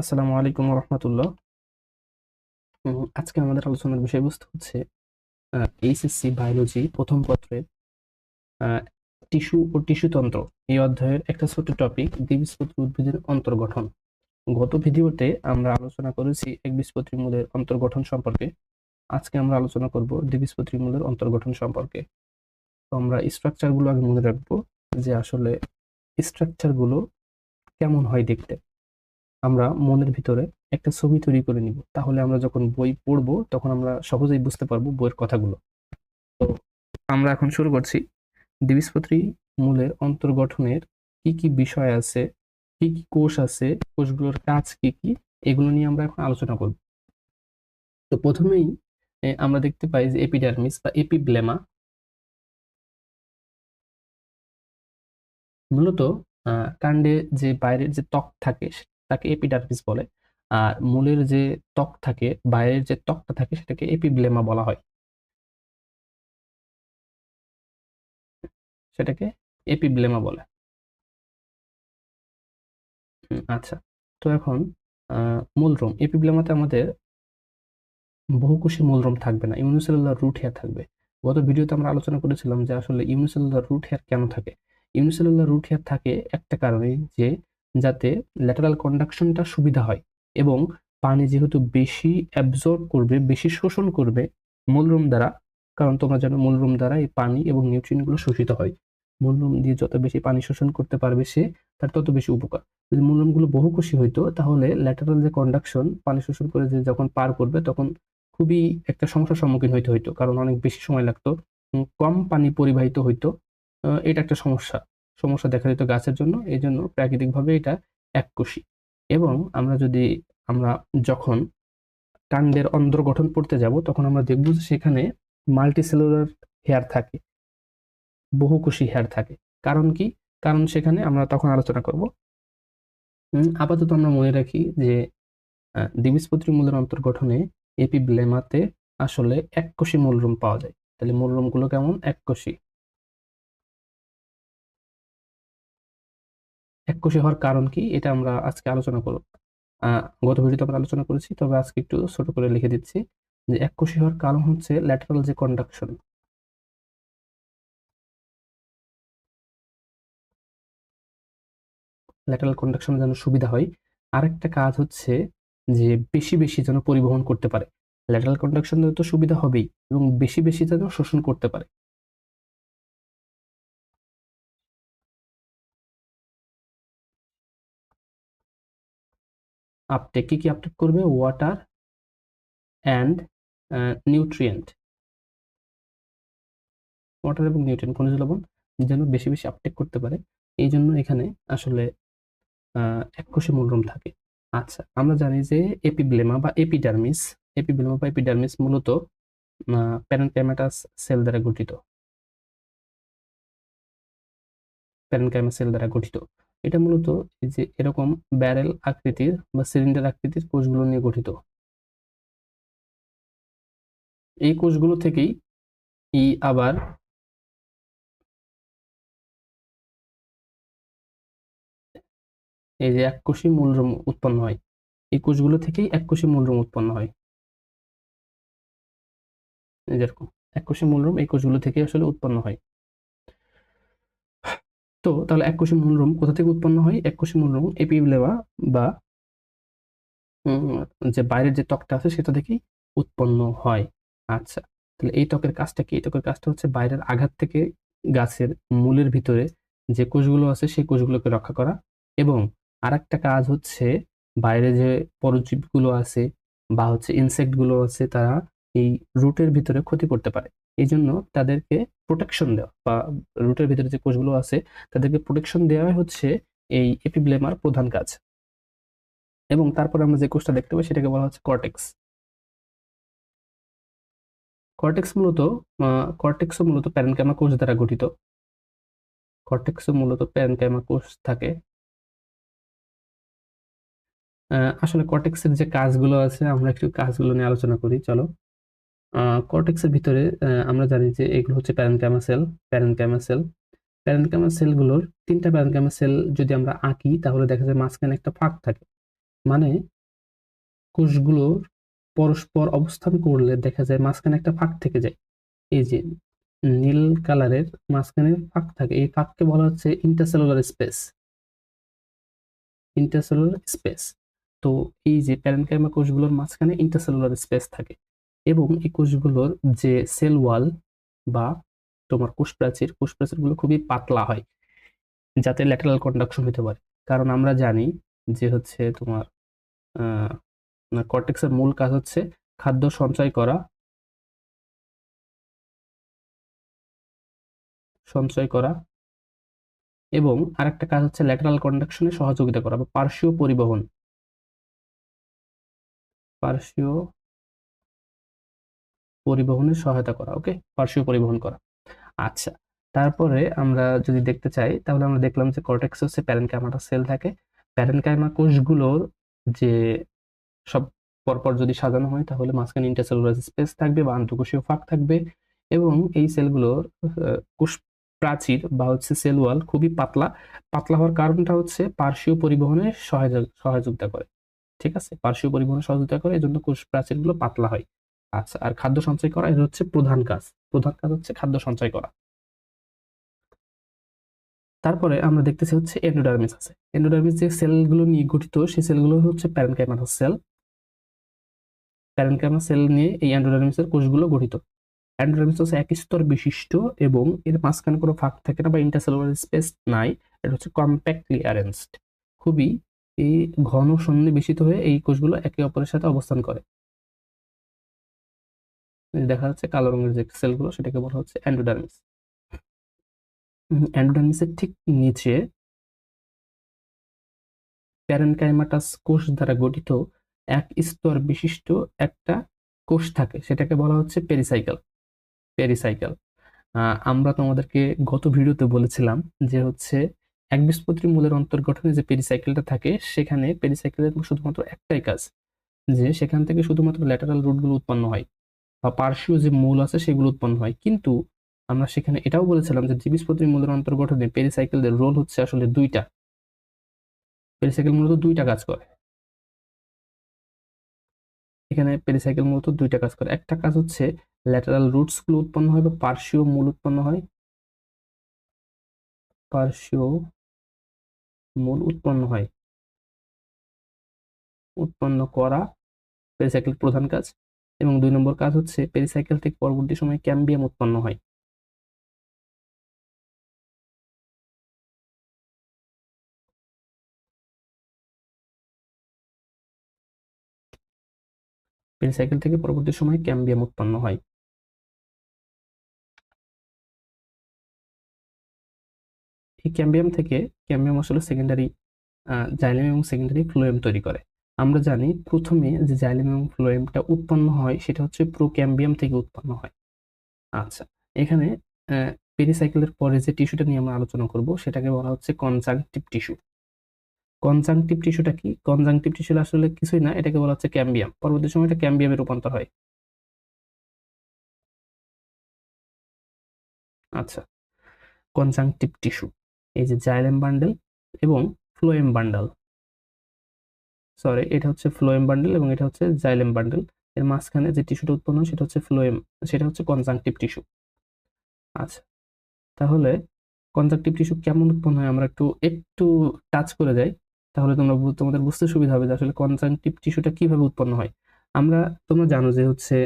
আসসালামু আলাইকুম রহমতুল্লাহ আজকে আমাদের আলোচনার বিষয়বস্তু হচ্ছে এইচএসসি বায়োলজি প্রথম পত্রের টিস্যু ও টিস্যুতন্ত্র এই অধ্যায়ের একটা ছোট টপিক, দ্বিবীজপত্রী উদ্ভিদের অন্তর্গঠন। গত ভিডিওতে আমরা আলোচনা করেছি একবীজপত্রী মূলের অন্তর্গঠন সম্পর্কে। আজকে আমরা আলোচনা করব দ্বিবীজপত্রী মূলের অন্তর্গঠন সম্পর্কে। তো আমরা স্ট্রাকচারগুলো আগে মনে রাখব যে আসলে স্ট্রাকচারগুলো কেমন হয় দেখতে। আমরা মনের ভিতরে একটা ছবি তৈরি করে নিব। তাহলে আমরা যখন বই পড়ব, তখন আমরা সহজেই বুঝতে পারব বইয়ের কথাগুলো। তো আমরা এখন শুরু করছি। দ্বিবীজপত্রী মূলের অন্তর্গঠনের কি কি বিষয় আছে, কি কি কোষ আছে, কোষগুলোর কাজ কি কি, এগুলো নিয়ে আমরা এখন আলোচনা করব। তো প্রথমেই আমরা দেখতে পাই যে এপিডার্মিস বা এপিব্লেমা মূলত কাণ্ডে যে বাইরের যে ত্বক থাকে তাকে এপিডার্মিস বলে। আর মূলের যে ত্বক থাকে বাইরের যে ত্বকটা থাকে, সেটাকে এপিব্লেমা বলা হয়। সেটাকে এপিব্লেমা বলে। আচ্ছা। তো এখন মূলরোম এপিব্লেমাতে আমাদের বহুকোষী মূলরোম থাকবে না, ইউনিসেলুলার রুট হেয়ার থাকবে। গত ভিডিওতে আমরা আলোচনা করেছিলাম যে আসলে ইউনিসেলুলার রুট হেয়ার কেন থাকে? ইউনিসেলুলার রুট হেয়ার থাকে একটা কারণে যে যাতে ল্যাটারাল কন্ডাকশনটা সুবিধা হয় এবং পানি যেহেতু বেশি অ্যাবজর্ব করবে, বেশি শোষণ করবে মূলরোম দ্বারা, কারণ তোমরা জানো মূলরোম দ্বারা এই পানি এবং নিউট্রিয়েন্টগুলো শোষিত হয়। মূলরোম দিয়ে যত বেশি পানি শোষণ করতে পারবে সে, তার তত বেশি উপকার। যদি মূলরোমগুলো বহুকোষী হইতো, তাহলে ল্যাটারাল যে কন্ডাকশন পানি শোষণ করে যে যখন পার করবে, তখন খুবই একটা সমস্যার সম্মুখীন হইতে হইতো, কারণ অনেক বেশি সময় লাগতো কম পানি পরিবাহিত হইতো এটা একটা সমস্যা। সমস্যা দেখা দিত গাছের জন্য, এই জন্য প্রাকৃতিকভাবে এটা এককোষী। এবং আমরা যদি আমরা যখন কাণ্ডের অন্তর্গঠন পড়তে যাব, তখন আমরা দেখব যে সেখানে মাল্টিসেলুলার হেয়ার থাকে, বহুকোষী হেয়ার থাকে। কারণ কি? কারণ সেখানে আমরা তখন আলোচনা করব আপাতত আমরা মনে রাখি যে দ্বিবীজপত্রী মূলের অন্তর্গঠনে এপিব্লেমাতে আসলে এককোষী মূলরোম পাওয়া যায়। তাহলে মূলরোমগুলো কেমন? এককোষী। এককোষী হওয়ার কারণ কি? এটা আমরা আজকে আলোচনা করব। গত ভিডিওতে আমরা আলোচনা করেছি, তবে আজকে একটু ছোট করে লিখে দিচ্ছি যে এককোষী হওয়ার কারণ হচ্ছে ল্যাটারাল যে কন্ডাকশন ল্যাটারাল কন্ডাকশন যেন সুবিধা হয়, আরেকটা কাজ হচ্ছে যে বেশি বেশি যেন পরিবহন করতে পারে। ল্যাটারাল কন্ডাকশন তো সুবিধা হবেই, এবং বেশি বেশি যেন শোষণ করতে পারে। আপটেক কি কি আপটেক করবে ওয়াটার অ্যান্ড নিউট্রিয়েন্ট ওয়াটার এবং নিউট্রিয়েন্ট খনিজ লবণ যেন বেশি বেশি আপটেক করতে পারে। এই জন্য এখানে আসলে এককোষী মূলরোম থাকে। আচ্ছা আমরা জানি যে এপিব্লেমা বা এপিডার্মিস এপিব্লেমা বা এপিডার্মিস মূলত প্যারেনকাইমাটাস সেল দ্বারা গঠিত। প্যারেনকাইমা সেল দ্বারা গঠিত। এটা মূলত এই যে এরকম ব্যারেল আকৃতির বা সিলিন্ডার আকৃতির কোষগুলো নিয়ে গঠিত। এই কোষগুলো থেকেই ই আবার এই যে এককোষী মূলরোম উৎপন্ন হয়। এই কোষগুলো থেকেই এককোষী মূলরোম উৎপন্ন হয়। যেরকম এককোষী মূলরোম এই কোষগুলো থেকে আসলে উৎপন্ন হয়। তো তাহলে এককোষী মূলরোম কোথা থেকে উৎপন্ন হয়? এককোষী মূলরোম এপিব্লেমা বা যে বাইরের যে ত্বকটা আছে সেটা থেকেই উৎপন্ন হয়। আচ্ছা তাহলে এই ত্বকের কাজটা কি? এই ত্বকের কাজটা হচ্ছে বাইরের আঘাত থেকে গাছের মূলের ভিতরে যে কোষগুলো আছে সেই কোষগুলোকে রক্ষা করা এবং আরেকটা কাজ হচ্ছে বাইরে যে পরজীবীগুলো আছে বা হচ্ছে ইনসেক্টগুলো আছে তারা এই রুটের ভিতরে ক্ষতি করতে পারে। এই জন্য তাদেরকে প্রোটেকশন দেওয়া বা রুটের ভিতরে যে কোষগুলো আছে, তাদেরকে প্রোটেকশন দেওয়াই হচ্ছে এই এপিব্লেমার প্রধান কাজ। এবং তারপর আমরা যে কোষটা দেখতে পাই সেটাকে বলা হচ্ছে কর্টেক্স কর্টেক্স মূলত কর্টেক্সও মূলত প্যারেনকাইমা কোষ দ্বারা গঠিত। কর্টেক্সও মূলত প্যারেনকাইমা কোষ থাকে। আসলে কর্টেক্সের যে কাজগুলো আছে, আমরা একটু কাজগুলো নিয়ে আলোচনা করি, চলো। কর্টেক্সের ভিতরে আমরা জানি যে এগুলো হচ্ছে parenchyma cell parenchyma cell parenchyma সেলগুলোর তিনটা প্যারেনকাইমা সেল যদি আমরা আঁকি, তাহলে দেখা যায় মাঝখানে একটা ফাঁক থাকে। মানে কোষগুলোর পরস্পর অবস্থান করলে দেখা যায় মাঝখানে একটা ফাঁক থেকে যায়। এই যে নীল কালারের মাঝখানে ফাঁক থাকে, এই ফাঁককে বলা হচ্ছে ইন্টারসেলুলার স্পেস ইন্টারসেলুলার স্পেস তো এই যে প্যারেনকাইমা কোষগুলোর মাঝখানে ইন্টারসেলুলার স্পেস থাকে। এবং এই কোষগুলোর যে সেল ওয়াল বা তোমার কোষ প্রাচীর কোষ প্রাচীরগুলো খুবই পাতলা হয়, যাতে ল্যাটারাল কন্ডাকশন হতে পারে। কারণ আমরা জানি যে হচ্ছে তোমার কর্টেক্সের মূল কাজ হচ্ছে খাদ্য সঞ্চয় করা সঞ্চয় করা এবং আরেকটা কাজ হচ্ছে ল্যাটারাল কন্ডাকশনে সহযোগিতা করা বা পার্শ্বীয় পরিবহন। পার্শ্বীয় পরিবহনের সহায়তা করা ওকে পার্শ্বীয় পরিবহন করা। আচ্ছা তারপরে আমরা যদি দেখতে চাই, তাহলে আমরা দেখলাম যে কর্টেক্স হচ্ছে প্যারেনকাইমাটা সেল থাকে। প্যারেনকাইমা কোষগুলোর যে সব পরপর যদি সাজানো হয়, তাহলে মাঝখানে ইন্টারসেলুলার স্পেস থাকবে বা আন্তঃকোষীয় ফাঁক থাকবে এবং এই সেলগুলোর কোষ প্রাচীর বা হচ্ছে সেল ওয়াল খুবই পাতলা। পাতলা হওয়ার কারণটা হচ্ছে পার্শ্বীয় পরিবহনে সহযোগিতা করে, ঠিক আছে? পার্শ্বীয় পরিবহনে সহযোগিতা করে, এজন্য কোষ প্রাচীরগুলো পাতলা হয়। আচ্ছা আর খাদ্য সঞ্চয় করা, এটা হচ্ছে প্রধান কাজ। প্রধান কাজ হচ্ছে খাদ্য সঞ্চয় করা। তারপরে আমরা দেখতেছি হচ্ছে এন্ডোডার্মিস আছে। এন্ডোডার্মিস যে সেলগুলো নিয়ে গঠিত, সেই সেলগুলো হচ্ছে প্যারেনকাইমাটাস সেল প্যারেনকাইমা সেল নিয়ে এই এন্ডোডার্মিসের কোষগুলো গঠিত। এন্ডোডার্মিস হচ্ছে এক স্তর বিশিষ্ট এবং এর মাঝখানে কোনো ফাঁক থাকে না বা ইন্টারসেলুলার স্পেস নাই। এটা হচ্ছে কম্প্যাক্টলি অ্যারেঞ্জড খুবই এই ঘন সন্নিবেশিত হয়ে এই কোষগুলো একে অপরের সাথে অবস্থান করে। দেখা যাচ্ছে কালো রঙের যে সেলগুলো সেটাকে বলা হচ্ছে অ্যান্ডোডার্মিস অ্যান্ডোডার্মিসের ঠিক নিচে প্যারেনকাইমাটাস কোষ দ্বারা গঠিত এক স্তর বিশিষ্ট একটা কোষ থাকে, সেটাকে বলা হচ্ছে পেরিসাইকেল পেরিসাইকেল আমরা তোমাদেরকে গত ভিডিওতে বলেছিলাম যে হচ্ছে এক একবীজপত্রী মূলের অন্তর্গঠনে যে পেরিসাইকেলটা থাকে, সেখানে পেরিসাইকেলের শুধুমাত্র একটাই কাজ, যে সেখান থেকে শুধুমাত্র ল্যাটারাল রুটগুলো উৎপন্ন হয়। বা পার্শ্বীয় যে মূল আছে সেগুলো উৎপন্ন হয়। কিন্তু আমরা সেখানে এটাও বলেছিলাম যে দ্বিবীজপত্রী মূলের অন্তর্গঠনে পেরিসাইকেলদের রোল হচ্ছে আসলে দুইটা। পেরিসাইকেল মূলত দুইটা কাজ করে। এখানে পেরিসাইকেল মূলত দুইটা কাজ করে। একটা কাজ হচ্ছে ল্যাটারাল রুটসগুলো উৎপন্ন হয় বা পার্শ্বীয় মূল উৎপন্ন হয়। পার্শ্বীয় মূল উৎপন্ন হয়। উৎপন্ন করা পেরিসাইকেল প্রধান কাজ। এবং দুই নম্বর কাজ হচ্ছে পেরিসাইকেল থেকে পরবর্তী সময়ে ক্যাম্বিয়াম উৎপন্ন হয়। পেরিসাইকেল থেকে পরবর্তী সময়ে ক্যাম্বিয়াম উৎপন্ন হয়। এই ক্যাম্বিয়াম থেকে ক্যাম্বিয়াম আসলে সেকেন্ডারি জাইলেম এবং সেকেন্ডারি ফ্লোয়েম তৈরি করে। আমরা জানি প্রথমে যে জাইলেম এবং ফ্লোয়েমটা উৎপন্ন হয় সেটা হচ্ছে প্রোক্যাম্বিয়াম থেকে উৎপন্ন হয়। আচ্ছা এখানে পেরিসাইকেলের পরে যে টিস্যুটা নিয়ে আমরা আলোচনা করব সেটাকে বলা হচ্ছে কনজাংটিভ টিস্যু। কনজাংটিভ টিস্যুটা কি? কনজাংটিভ টিস্যু আসলে কিছুই না, এটাকে বলা হচ্ছে ক্যাম্বিয়াম। পরবর্তী সময় এটা ক্যাম্বিয়ামে রূপান্তর হয়। আচ্ছা কনজাংটিভ টিস্যু, এই যে জাইলেম বান্ডেল এবং ফ্লোয়েম বান্ডেল। সরি এটা হচ্ছে ফ্লোয়েম বান্ডেল এবং এটা হচ্ছে জাইলেম বান্ডেল এর মাঝখানে যে টিস্যুটা উৎপন্ন হয়, সেটা হচ্ছে ফ্লোয়েম সেটা হচ্ছে কনজাংটিভ টিস্যু আচ্ছা তাহলে কনজাংটিভ টিস্যু কেমন উৎপন্ন হয় আমরা একটু একটু টাচ করে যাই। তাহলে তোমরা তোমাদের বুঝতে সুবিধা হবে যে আসলে কনজাংটিভ টিস্যুটা কীভাবে উৎপন্ন হয়। আমরা, তোমরা জানো যে হচ্ছে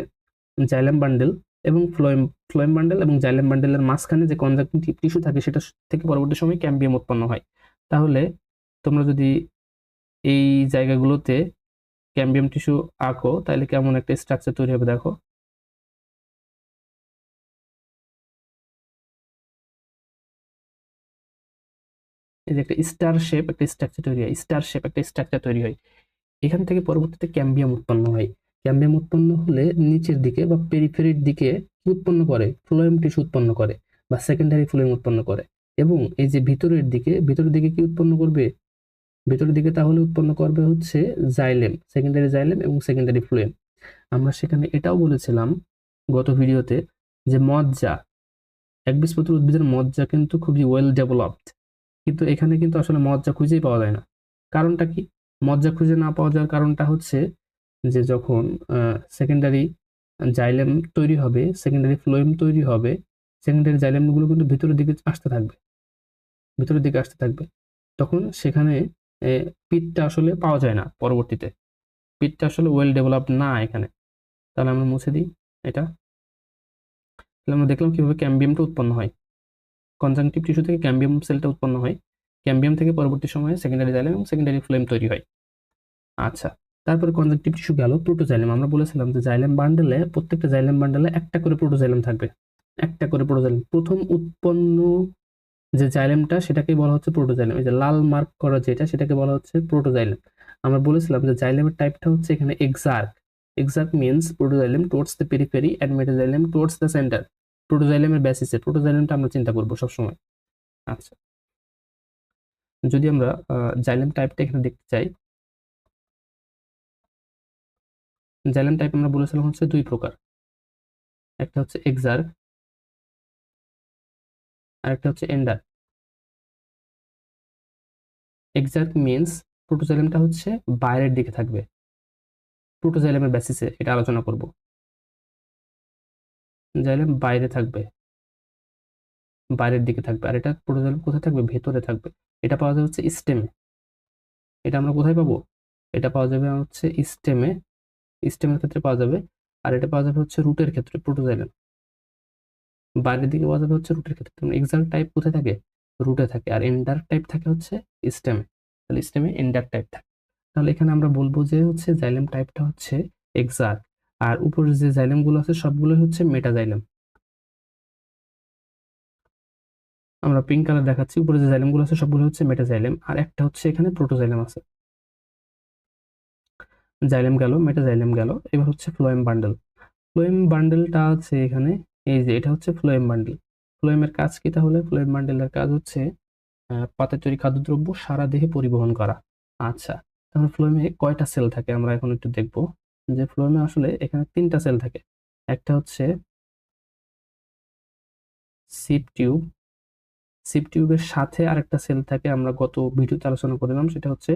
জাইলেম বান্ডেল এবং ফ্লোয়েম ফ্লোয়েম বান্ডেল এবং জাইলেম বান্ডেলের মাঝখানে যে কনজাংটিভ টিস্যু থাকে, সেটা থেকে পরবর্তী সময় ক্যাম্বিয়াম উৎপন্ন হয়। তাহলে তোমরা যদি এই জায়গাগুলোতে ক্যাম্বিয়াম টিস্যু আঁকো, তাহলে কেমন একটা স্ট্রাকচার তৈরি হবে দেখো। এই যে একটা স্টার শেপ একটা স্ট্রাকচার তৈরি হয়। স্টার শেপ একটা স্ট্রাকচার তৈরি হয়। এখান থেকে পরবর্তীতে ক্যাম্বিয়াম উৎপন্ন হয়। ক্যাম্বিয়াম উৎপন্ন হলে নিচের দিকে বা পেরিফেরির দিকে উৎপন্ন করে? ফ্লোয়েম টিস্যু উৎপন্ন করে বা সেকেন্ডারি ফ্লোয়েম উৎপন্ন করে। এবং এই যে ভিতরের দিকে ভিতরের দিকে কি উৎপন্ন করবে? ভেতরের দিকে তাহলে উৎপন্ন করবে হচ্ছে জাইলেম সেকেন্ডারি জাইলেম এবং সেকেন্ডারি ফ্লুয়েম আমরা সেখানে এটাও বলেছিলাম গত ভিডিওতে যে মজ্জা একবীজপত্র উদ্ভিদের মজ্জা কিন্তু খুবই ওয়েল ডেভেলপড কিন্তু এখানে কিন্তু আসলে মজ্জা খুঁজেই পাওয়া যায় না। কারণটা কি? মজ্জা খুঁজে না পাওয়া যাওয়ার কারণটা হচ্ছে যে যখন সেকেন্ডারি জাইলেম তৈরি হবে সেকেন্ডারি ফ্লোয়েম তৈরি হবে সেকেন্ডারি জাইলেমগুলো কিন্তু ভিতরের দিকে আসতে থাকবে, ভিতরের দিকে আসতে থাকবে। তখন সেখানে পিটটা আসলে পাওয়া যায় না পরবর্তীতে। পিটটা আসলে ওয়েল ডেভেলপ না এখানে। তাহলে আমরা মুছে দিই এটা। তাহলে আমরা দেখলাম কীভাবে ক্যাম্বিয়ামটা উৎপন্ন হয়। কনজাংটিভ টিস্যু থেকে ক্যাম্বিয়াম সেলটা উৎপন্ন হয়। ক্যাম্বিয়াম থেকে পরবর্তী সময়ে সেকেন্ডারি জাইলেম এবং সেকেন্ডারি ফ্লেম তৈরি হয়। আচ্ছা তারপরে কনজাংটিভ টিস্যু গেল প্রোটোজাইলেম আমরা বলেছিলাম যে জাইলেম বান্ডেলে প্রত্যেকটা জাইলেম বান্ডেলে একটা করে প্রোটোজাইলেম থাকবে। একটা করে প্রোটোজাইলেম প্রথম উৎপন্ন যে জাইলেমটা সেটাকে বলা হচ্ছে প্রোটোজাইলেম এই যে লাল মার্ক করা যেটা, সেটাকে বলা হচ্ছে প্রোটোজাইলেম আমরা বলেছিলাম যে জাইলেমের টাইপটা হচ্ছে এখানে exarch exarch means protoxylem towards the periphery and metaxylem towards the centre প্রোটোজাইলেমের বেসিসে প্রোটোজাইলেমটা আমরা চিন্তা করব সবসময়। আচ্ছা। যদি আমরা জাইলেম টাইপটা এখানে দেখতে চাই। জাইলেম টাইপ আমরা বলেছিলাম হচ্ছে দুই প্রকার। একটা হচ্ছে এক্সার্ক আর একটা হচ্ছে এন্ডার। এক্সার্ক মিনস প্রোটোজাইলেমটা হচ্ছে বাইরের দিকে থাকবে। প্রোটোজাইলেমের বেসিসে এটা আলোচনা করব। জাইলেম বাইরে থাকবে। বাইরের দিকে থাকবে। আর এটা প্রোটোজাইলেম কোথায় থাকবে? ভেতরে থাকবে। এটা পাওয়া যাবে হচ্ছে স্টেমে এটা আমরা কোথায় পাবো? এটা পাওয়া যাবে হচ্ছে স্টেমে স্টেমের ক্ষেত্রে পাওয়া যাবে। আর এটা পাওয়া যাবে হচ্ছে রুটের ক্ষেত্রে প্রোটোজাইলেম বাইরের দিকে পাওয়া হচ্ছে রুটের ক্ষেত্রে। তখন এক্সাল টাইপ কোথায় থাকে? রুটে থাকে। আর এন্ডার টাইপ থাকে হচ্ছে স্টেমে তাহলে স্টেমে এন্ডার টাইপ থাকে। তাহলে এখানে আমরা বলব যে হচ্ছে জাইলেম টাইপটা হচ্ছে এক্সার আর উপরের যে জাইলেমগুলো আছে সবগুলোই হচ্ছে মেটাজাইলেম আমরা পিঙ্ক কালার দেখাচ্ছি। উপরে যে জাইলেমগুলো আছে সবগুলো হচ্ছে মেটাজাইলেম আর একটা হচ্ছে এখানে প্রোটোজাইলেম আছে। জাইলেম গেল মেটাজাইলেম গেল। এবার হচ্ছে ফ্লোয়েম বান্ডেল ফ্লোয়েম বান্ডেলটা আছে এখানে এই যে, এটা হচ্ছে ফ্লোয়েম বান্ডেল। ফ্লোয়েমের কাজ কি তাহলে? ফ্লোয়েম বান্ডেলের কাজ হচ্ছে পাতা তৈরি খাদ্যদ্রব্য সারা দেহে পরিবহন করা। আচ্ছা তাহলে ফ্লোয়েমে কয়টা সেল থাকে? আমরা এখন একটু দেখব যে ফ্লোয়েমে আসলে এখানে তিনটা সেল থাকে। একটা হচ্ছে সিপ টিউব। সিপ টিউবের সাথে আরেকটা সেল থাকে, আমরা গত ভিডিওতে আলোচনা করলাম সেটা হচ্ছে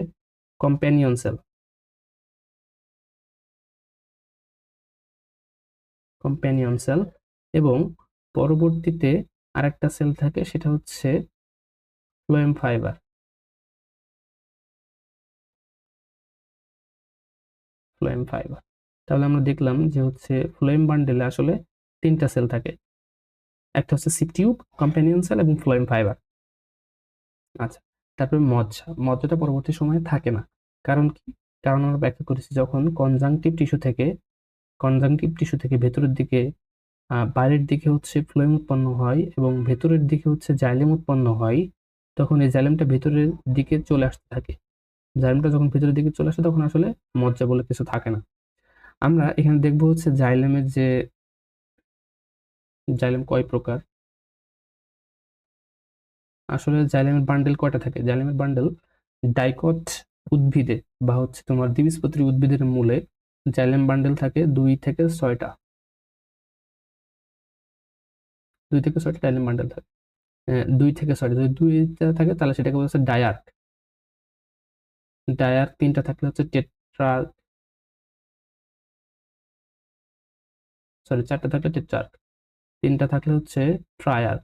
কম্প্যানিয়ন সেল। Companion cell. এবং পরবর্তীতে আরেকটা সেল থাকে, সেটা হচ্ছে ফ্লোয়েম ফাইবার ফ্লোয়েম ফাইবার তাহলে আমরা দেখলাম যে হচ্ছে ফ্লোয়েম বান্ডেলে আসলে তিনটা সেল থাকে। একটা হচ্ছে সিটিউব কম্প্যানিয়ন সেল এবং ফ্লোয়েম ফাইবার আচ্ছা তারপরে মজ্জা। মজ্জাটা পরবর্তী সময়ে থাকে না। কারণ কি? কারণ আমরা ব্যাখ্যা করেছি যখন কনজাংটিভ টিস্যু থেকে কনজাংটিভ টিস্যু থেকে ভেতরের দিকে বাইরের দিকে হচ্ছে ফ্লোয়েম উৎপন্ন হয় এবং ভেতরের দিকে হচ্ছে জাইলেম উৎপন্ন হয়, তখন এই জাইলেমটা ভেতরের দিকে চলে আসতে থাকে। জাইলেমটা যখন ভেতরের দিকে চলে আসে, তখন আসলে মজ্জা বলে কিছু থাকে না। আমরা এখানে দেখব হচ্ছে জাইলেমের যে, জাইলেম কয় প্রকার? আসলে জাইলেমের বান্ডেল কয়টা থাকে? জাইলেমের বান্ডেল ডাইকট উদ্ভিদে বা হচ্ছে তোমার দ্বিবীজপত্রী উদ্ভিদের মূলে জাইলেম বান্ডেল থাকে দুই থেকে ছয়টা। দুই থেকে ছয়টা জাইলেম বান্ডেল থাকে। দুই থেকে ছয়টা, যদি দুইটা থাকে তাহলে সেটাকে বলা হচ্ছে ডায়ার্ক। ডায়ার্ক তিনটা থাকলে হচ্ছে টেট্রা সরি, চারটা থাকলে টেট্রার্ক। তিনটা থাকলে হচ্ছে ট্রায়ার্ক।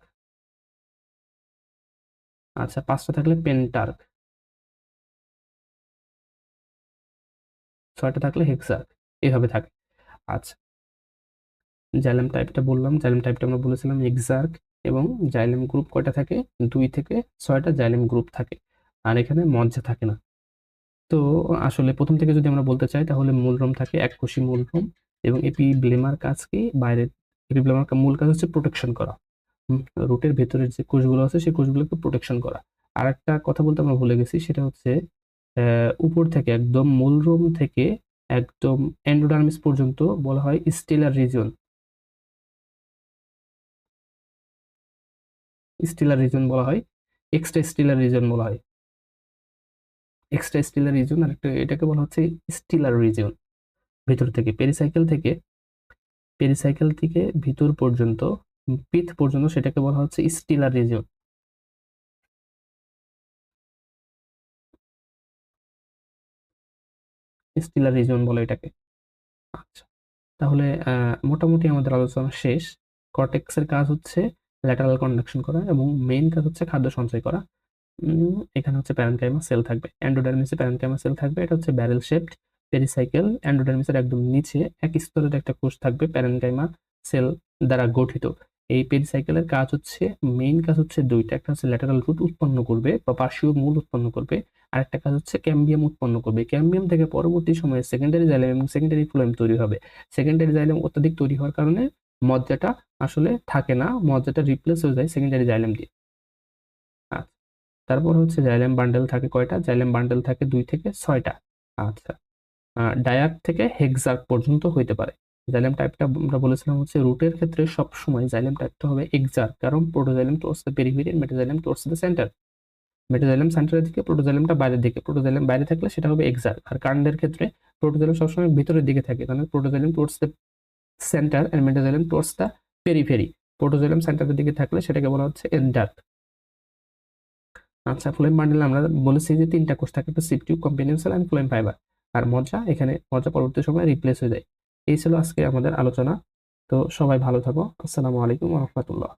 আচ্ছা পাঁচটা থাকলে পেন্টার্ক। ছয়টা থাকলে হেক্সার্ক। এভাবে থাকে। আচ্ছা জাইলেম টাইপটা বললাম, জাইলেম টাইপটা আমরা বলেছিলাম এক্সার্ক এবং জাইলেম গ্রুপ কয়টা থাকে? দুই থেকে ছয়টা জাইলেম গ্রুপ থাকে। আর এখানে মজ্জা থাকে না। তো আসলে প্রথম থেকে যদি আমরা বলতে চাই, তাহলে মূলরম থাকে এক এককোষী মূলরম এবং এপি ব্লেমার কাজ কি? বাইরের এপি ব্লেমার মূল কাজ হচ্ছে প্রোটেকশন করা। রুটের ভেতরের যে কোষগুলো আছে, সেই কোষগুলোকে প্রোটেকশন করা। আর একটা কথা বলতে আমরা ভুলে গেছি, সেটা হচ্ছে উপর থেকে একদম মূলরোম থেকে একদম এন্ডোডার্মিস পর্যন্ত বলা হয় স্টেলার রিজন স্টেলার রিজন বলা হয় এক্সট্রা স্টিলার রিজন বলা হয়। এক্সট্রা স্টিলার রিজন আর একটা এটাকে বলা হচ্ছে স্টিলার রিজন ভিতর থেকে পেরিসাইকেল থেকে পেরিসাইকেল থেকে ভিতর পর্যন্ত পিথ পর্যন্ত সেটাকে বলা হচ্ছে স্টিলার রিজন স্টিলার রিজন বলে এটাকে। আচ্ছা তাহলে মোটামুটি আমাদের আলোচনা শেষ। কর্টেক্সের কাজ হচ্ছে ল্যাটারাল কন্ডাকশন করা এবং মেইন কাজ হচ্ছে খাদ্য সঞ্চয় করা। এখানে হচ্ছে প্যারেনকাইমা সেল থাকবে। এন্ডোডার্মিসে প্যারেনকাইমা সেল থাকবে। এটা হচ্ছে ব্যারেল শেপড পেরিসাইকেল এন্ডোডার্মিসের একদম নিচে এক স্তরের একটা কোষ থাকবে প্যারেনকাইমা সেল দ্বারা গঠিত। এই পেরিসাইকেলের কাজ হচ্ছে মেইন কাজ হচ্ছে দুইটা। একটা হচ্ছে ল্যাটারাল রুট উৎপন্ন করবে বা পার্শ্বীয় মূল উৎপন্ন করবে। আর একটা কাজ হচ্ছে ক্যাম্বিয়াম উৎপন্ন করবে। ক্যাম্বিয়াম থেকে পরবর্তী সময়ে সেকেন্ডারি জাইলেম এবং সেকেন্ডারি ফ্লোয়েম তৈরি হবে। সেকেন্ডারি জাইলেম অত্যাধিক তৈরি হওয়ার কারণে মজ্জাটা আসলে থাকে না, মজ্জাটা রিপ্লেস হয়ে যায় সেকেন্ডারি জাইলেম দিয়ে। আচ্ছা তারপর হচ্ছে জাইলেম বান্ডেল থাকে কয়টা? জাইলেম বান্ডেল থাকে দুই থেকে ছয়টা। আচ্ছা ডায়াক থেকে হেক্সার্ক পর্যন্ত হইতে পারে। জাইলেম টাইপটা আমরা বলেছিলাম হচ্ছে রুটের ক্ষেত্রে সব সময় জাইলেম টাইপটা হবে এক্সার্ক কারণ protoxylem towards the periphery metaxylem towards the centre metaxylem সেন্টারের দিকে প্রোটোজাইলেমটা বাইরের দিকে। প্রোটোজাইলেম বাইরে থাকলে সেটা হবে এক্সার্ক আর কাণ্ডের ক্ষেত্রে প্রোটোজাইলেম সবসময় ভিতরের দিকে থাকে, তাহলে protoxylem towards the centre and metaxylem towards the periphery protoxylem সেন্টারের দিকে থাকলে সেটাকে বলা হচ্ছে এন্ডার্ক আচ্ছা ফ্লোয়েম বান্ডেল আমরা বলেছি যে তিনটা কোষ থাকে, একটা সিপটিউ companion cell and phloem fibre আর মজা, এখানে মজা পরবর্তী সময় রিপ্লেস হয়ে যায়। এই ছিল আজকে আমাদের আলোচনা। তো সবাই ভালো থাকো। আসসালামু আলাইকুম রহমতুল্লাহ।